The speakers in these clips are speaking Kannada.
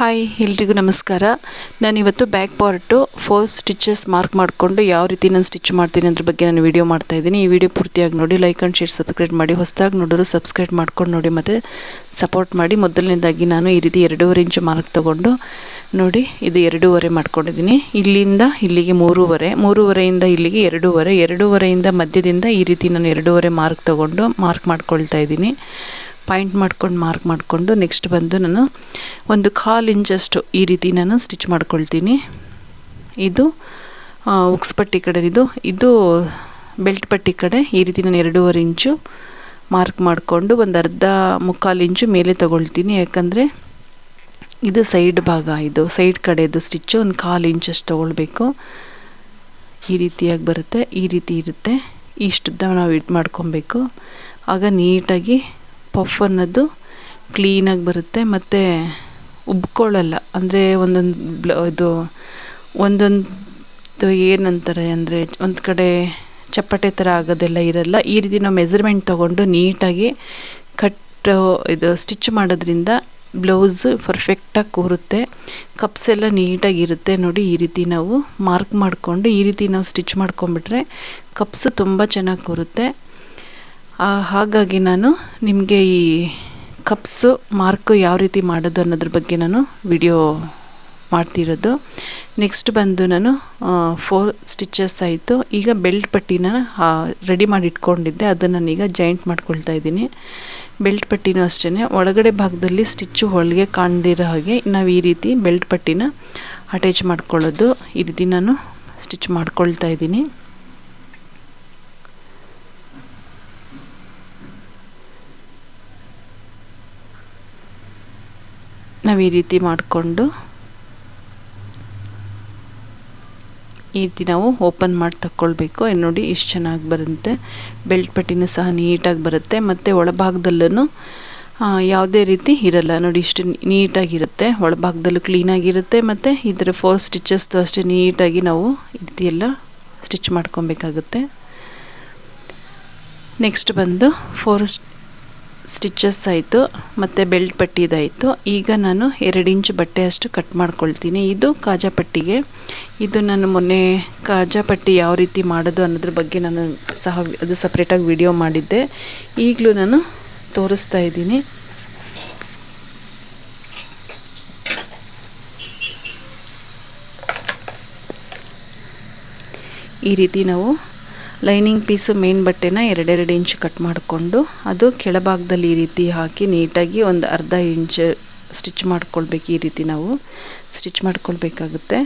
ಹಾಯ್ ಎಲ್ರಿಗೂ ನಮಸ್ಕಾರ. ನಾನಿವತ್ತು back part four stitches mark ಮಾಡಿಕೊಂಡು ಯಾವ ರೀತಿ ನಾನು ಸ್ಟಿಚ್ ಮಾಡ್ತೀನಿ ಅದ್ರ ಬಗ್ಗೆ ನಾನು ವೀಡಿಯೋ ಮಾಡ್ತಾ ಇದ್ದೀನಿ. ಈ ವಿಡಿಯೋ ಪೂರ್ತಿಯಾಗಿ ನೋಡಿ ಲೈಕ್ ಆ್ಯಂಡ್ ಶೇರ್ ಸಬ್ಸ್ಕ್ರೈಬ್ ಮಾಡಿ. ಹೊಸದಾಗಿ ನೋಡೋರು ಸಬ್ಸ್ಕ್ರೈಬ್ ಮಾಡ್ಕೊಂಡು ನೋಡಿ ಮತ್ತು ಸಪೋರ್ಟ್ ಮಾಡಿ. ಮೊದಲನೇದಾಗಿ ನಾನು ಈ ರೀತಿ ಎರಡೂವರೆ ಇಂಚು ಮಾರ್ಕ್ ತೊಗೊಂಡು ನೋಡಿ, ಇದು ಎರಡೂವರೆ ಮಾಡ್ಕೊಂಡಿದ್ದೀನಿ. ಇಲ್ಲಿಂದ ಇಲ್ಲಿಗೆ ಮೂರುವರೆ. ಮೂರುವರೆಯಿಂದ ಇಲ್ಲಿಗೆ ಎರಡೂವರೆ. ಎರಡೂವರೆಯಿಂದ ಮಧ್ಯದಿಂದ ಈ ರೀತಿ ನಾನು ಎರಡೂವರೆ ಮಾರ್ಕ್ ತೊಗೊಂಡು ಮಾರ್ಕ್ ಮಾಡ್ಕೊಳ್ತಾ ಇದ್ದೀನಿ. ಪಾಯಿಂಟ್ ಮಾಡ್ಕೊಂಡು ಮಾರ್ಕ್ ಮಾಡಿಕೊಂಡು ನೆಕ್ಸ್ಟ್ ಬಂದು ನಾನು ಒಂದು ಕಾಲು ಇಂಚಷ್ಟು ಈ ರೀತಿ ನಾನು ಸ್ಟಿಚ್ ಮಾಡ್ಕೊಳ್ತೀನಿ. ಇದು ಉಕ್ಸ್ ಪಟ್ಟಿ ಕಡೆ ಇದು ಇದು ಬೆಲ್ಟ್ ಪಟ್ಟಿ ಕಡೆ ಈ ರೀತಿ ನಾನು ಎರಡೂವರೆ ಇಂಚು ಮಾರ್ಕ್ ಮಾಡಿಕೊಂಡು ಒಂದು ಅರ್ಧ ಮುಕ್ಕಾಲು ಇಂಚು ಮೇಲೆ ತಗೊಳ್ತೀನಿ. ಯಾಕಂದರೆ ಇದು ಸೈಡ್ ಭಾಗ, ಇದು ಸೈಡ್ ಕಡೆದು ಸ್ಟಿಚ್ಚು ಒಂದು ಕಾಲು ಇಂಚಷ್ಟು ತೊಗೊಳ್ಬೇಕು. ಈ ರೀತಿಯಾಗಿ ಬರುತ್ತೆ, ಈ ರೀತಿ ಇರುತ್ತೆ. ಇಷ್ಟುದ್ದ ನಾವು ಇದು ಮಾಡ್ಕೊಬೇಕು. ಆಗ ನೀಟಾಗಿ ಪಫ್ ಅನ್ನೋದು ಕ್ಲೀನಾಗಿ ಬರುತ್ತೆ ಮತ್ತು ಉಬ್ಕೊಳ್ಳಲ್ಲ. ಅಂದರೆ ಒಂದೊಂದು ಬ್ಲ ಇದು ಒಂದೊಂದು ಏನಂತಾರೆ ಅಂದರೆ ಒಂದು ಕಡೆ ಚಪ್ಪಟೆ ಥರ ಆಗೋದೆಲ್ಲ ಇರಲ್ಲ. ಈ ರೀತಿ ನಾವು ಮೆಸರ್ಮೆಂಟ್ ತೊಗೊಂಡು ನೀಟಾಗಿ ಕಟ್ ಇದು ಸ್ಟಿಚ್ ಮಾಡೋದ್ರಿಂದ ಬ್ಲೌಸ್ ಪರ್ಫೆಕ್ಟಾಗಿ ಕೂರುತ್ತೆ. ಕಪ್ಸ್ ಎಲ್ಲ ನೀಟಾಗಿರುತ್ತೆ ನೋಡಿ ಈ ರೀತಿ ನಾವು ಮಾರ್ಕ್ ಮಾಡಿಕೊಂಡು ಈ ರೀತಿ ನಾವು ಸ್ಟಿಚ್ ಮಾಡ್ಕೊಂಬಿಟ್ರೆ ಕಪ್ಸ್ ತುಂಬ ಚೆನ್ನಾಗಿ ಕೂರುತ್ತೆ. ಹಾಗಾಗಿ ನಾನು ನಿಮಗೆ ಈ ಕಪ್ಸು, ಮಾರ್ಕು ಯಾವ ರೀತಿ ಮಾಡೋದು ಅನ್ನೋದ್ರ ಬಗ್ಗೆ ನಾನು ವಿಡಿಯೋ ಮಾಡ್ತಿರೋದು. ನೆಕ್ಸ್ಟ್ ಬಂದು ನಾನು ಫೋರ್ ಸ್ಟಿಚಸ್ ಆಯಿತು. ಈಗ ಬೆಲ್ಟ್ ಪಟ್ಟಿನ ರೆಡಿ ಮಾಡಿ ಇಟ್ಕೊಂಡಿದ್ದೆ. ಅದನ್ನು ನಾನೀಗ ಜಾಯಿಂಟ್ ಮಾಡ್ಕೊಳ್ತಾ ಇದ್ದೀನಿ. ಬೆಲ್ಟ್ ಪಟ್ಟಿನೂ ಅಷ್ಟೇ ಒಳಗಡೆ ಭಾಗದಲ್ಲಿ ಸ್ಟಿಚ್ಚು ಹೊಳಿಗೆ ಕಾಣದಿರೋ ಹಾಗೆ ನಾವು ಈ ರೀತಿ ಬೆಲ್ಟ್ ಪಟ್ಟಿನ ಅಟ್ಯಾಚ್ ಮಾಡ್ಕೊಳ್ಳೋದು. ಈ ರೀತಿ ನಾನು ಸ್ಟಿಚ್ ಮಾಡ್ಕೊಳ್ತಾ ಇದ್ದೀನಿ. ನಾವು ಈ ರೀತಿ ಮಾಡಿಕೊಂಡು ಈ ರೀತಿ ನಾವು ಓಪನ್ ಮಾಡಿ ತಕ್ಕೊಳ್ಬೇಕು. ನೋಡಿ ಇಷ್ಟು ಚೆನ್ನಾಗಿ ಬರುತ್ತೆ. ಬೆಲ್ಟ್ ಪಟ್ಟಿನೂ ಸಹ ನೀಟಾಗಿ ಬರುತ್ತೆ. ಮತ್ತು ಒಳಭಾಗದಲ್ಲೂ ಯಾವುದೇ ರೀತಿ ಇರಲ್ಲ. ನೋಡಿ ಇಷ್ಟು ನೀಟಾಗಿರುತ್ತೆ. ಒಳಭಾಗದಲ್ಲೂ ಕ್ಲೀನಾಗಿರುತ್ತೆ. ಮತ್ತು ಇದರ ಫೋರ್ ಸ್ಟಿಚಸ್ದು ಅಷ್ಟೇ ನೀಟಾಗಿ ನಾವು ಈ ರೀತಿ ಎಲ್ಲ ಸ್ಟಿಚ್ ಮಾಡ್ಕೊಬೇಕಾಗುತ್ತೆ. ನೆಕ್ಸ್ಟ್ ಬಂದು ಫೋರ್ ಸ್ಟಿಚಸ್ ಆಯಿತು, ಮತ್ತು ಬೆಲ್ಟ್ ಪಟ್ಟಿದಾಯಿತು ಈಗ ನಾನು ಎರಡು ಇಂಚ್ ಬಟ್ಟೆ ಅಷ್ಟು ಕಟ್ ಮಾಡ್ಕೊಳ್ತೀನಿ. ಇದು ಕಾಜಾ ಪಟ್ಟಿಗೆ. ಇದು ನಾನು ಮೊನ್ನೆ ಕಾಜಾ ಪಟ್ಟಿ ಯಾವ ರೀತಿ ಮಾಡೋದು ಅನ್ನೋದ್ರ ಬಗ್ಗೆ ನಾನು ಸಹ ಅದು ಸಪ್ರೇಟಾಗಿ ವಿಡಿಯೋ ಮಾಡಿದ್ದೆ. ಈಗಲೂ ನಾನು ತೋರಿಸ್ತಾ ಇದ್ದೀನಿ. ಈ ರೀತಿ ನಾವು ಲೈನಿಂಗ್ ಪೀಸು ಮೇನ್ ಬಟ್ಟೆನ ಎರಡೆರಡು ಇಂಚ್ ಕಟ್ ಮಾಡಿಕೊಂಡು ಅದು ಕೆಳಭಾಗದಲ್ಲಿ ಈ ರೀತಿ ಹಾಕಿ ನೀಟಾಗಿ ಒಂದು ಅರ್ಧ ಇಂಚ್ ಸ್ಟಿಚ್ ಮಾಡ್ಕೊಳ್ಬೇಕು ಈ ರೀತಿ ನಾವು. ಸ್ಟಿಚ್ ಮಾಡ್ಕೊಳ್ಬೇಕಾಗುತ್ತೆ.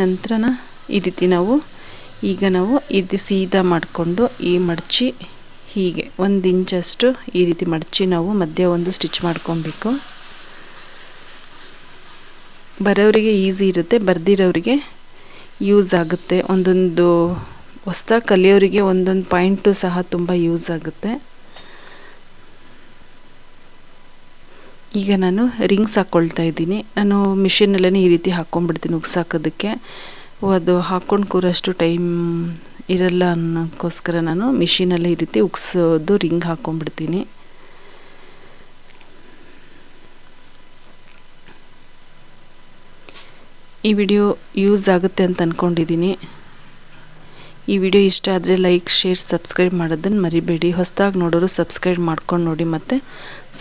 ನಂತರನ ಈ ರೀತಿ ನಾವು ಈಗ ನಾವು ಇದು ಸೀದಾ ಮಾಡಿಕೊಂಡು ಈ ಮಡಚಿ ಹೀಗೆ ಒಂದು ಇಂಚಷ್ಟು ಈ ರೀತಿ ಮಡಚಿ ನಾವು ಮಧ್ಯ ಒಂದು ಸ್ಟಿಚ್ ಮಾಡ್ಕೊಬೇಕು ಬರೋರಿಗೆ ಈಸಿ ಇರುತ್ತೆ, ಬರ್ದಿರೋರಿಗೆ ಯೂಸ್ ಆಗುತ್ತೆ. ಒಂದೊಂದು ಹೊಸ್ದಾಗಿ ಕಲಿಯೋರಿಗೆ ಒಂದೊಂದು ಪಾಯಿಂಟು ಸಹ ತುಂಬ ಯೂಸ್ ಆಗುತ್ತೆ. ಈಗ ನಾನು ರಿಂಗ್ಸ್ ಹಾಕ್ಕೊಳ್ತಾ ಇದ್ದೀನಿ. ನಾನು ಮಿಷಿನಲ್ಲೇ ಈ ರೀತಿ ಹಾಕ್ಕೊಂಡ್ಬಿಡ್ತೀನಿ ಉಗ್ಸಾಕೋದಕ್ಕೆ. ಅದು ಹಾಕ್ಕೊಂಡು ಕೂರೋಷ್ಟು ಟೈಮ್ ಇರಲ್ಲ ಅನ್ನೋಕ್ಕೋಸ್ಕರ ನಾನು ಮಿಷಿನಲ್ಲೇ ಈ ರೀತಿ ಉಗ್ಸೋದು ರಿಂಗ್ ಹಾಕ್ಕೊಂಡ್ಬಿಡ್ತೀನಿ ಈ ವಿಡಿಯೋ ಯೂಸ್ ಆಗುತ್ತೆ ಅಂತ ಅಂದ್ಕೊಂಡಿದ್ದೀನಿ ಈ ವಿಡಿಯೋ ಇಷ್ಟ ಆದರೆ ಲೈಕ್, ಶೇರ್, ಸಬ್ಸ್ಕ್ರೈಬ್ ಮಾಡೋದನ್ನು ಮರಿಬೇಡಿ. ಹೊಸದಾಗಿ ನೋಡೋರು ಸಬ್ಸ್ಕ್ರೈಬ್ ಮಾಡ್ಕೊಂಡು ನೋಡಿ ಮತ್ತು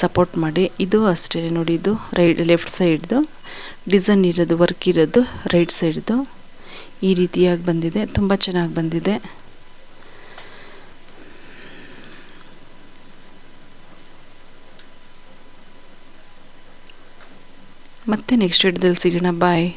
ಸಪೋರ್ಟ್ ಮಾಡಿ. ಇದು ಅಷ್ಟೇ ನೋಡಿ, ಇದು ರೈಟ್, ಲೆಫ್ಟ್ ಸೈಡ್ದು. ಡಿಸೈನ್ ಇರೋದು, ವರ್ಕ್ ಇರೋದು ರೈಟ್ ಸೈಡ್ದು. ಈ ರೀತಿಯಾಗಿ ಬಂದಿದೆ. ತುಂಬ ಚೆನ್ನಾಗಿ ಬಂದಿದೆ. ಮತ್ತೆ ನೆಕ್ಸ್ಟ್ ವಿಡಿಯೋದಲ್ಲಿ ಸಿಗೋಣ. ಬಾಯ್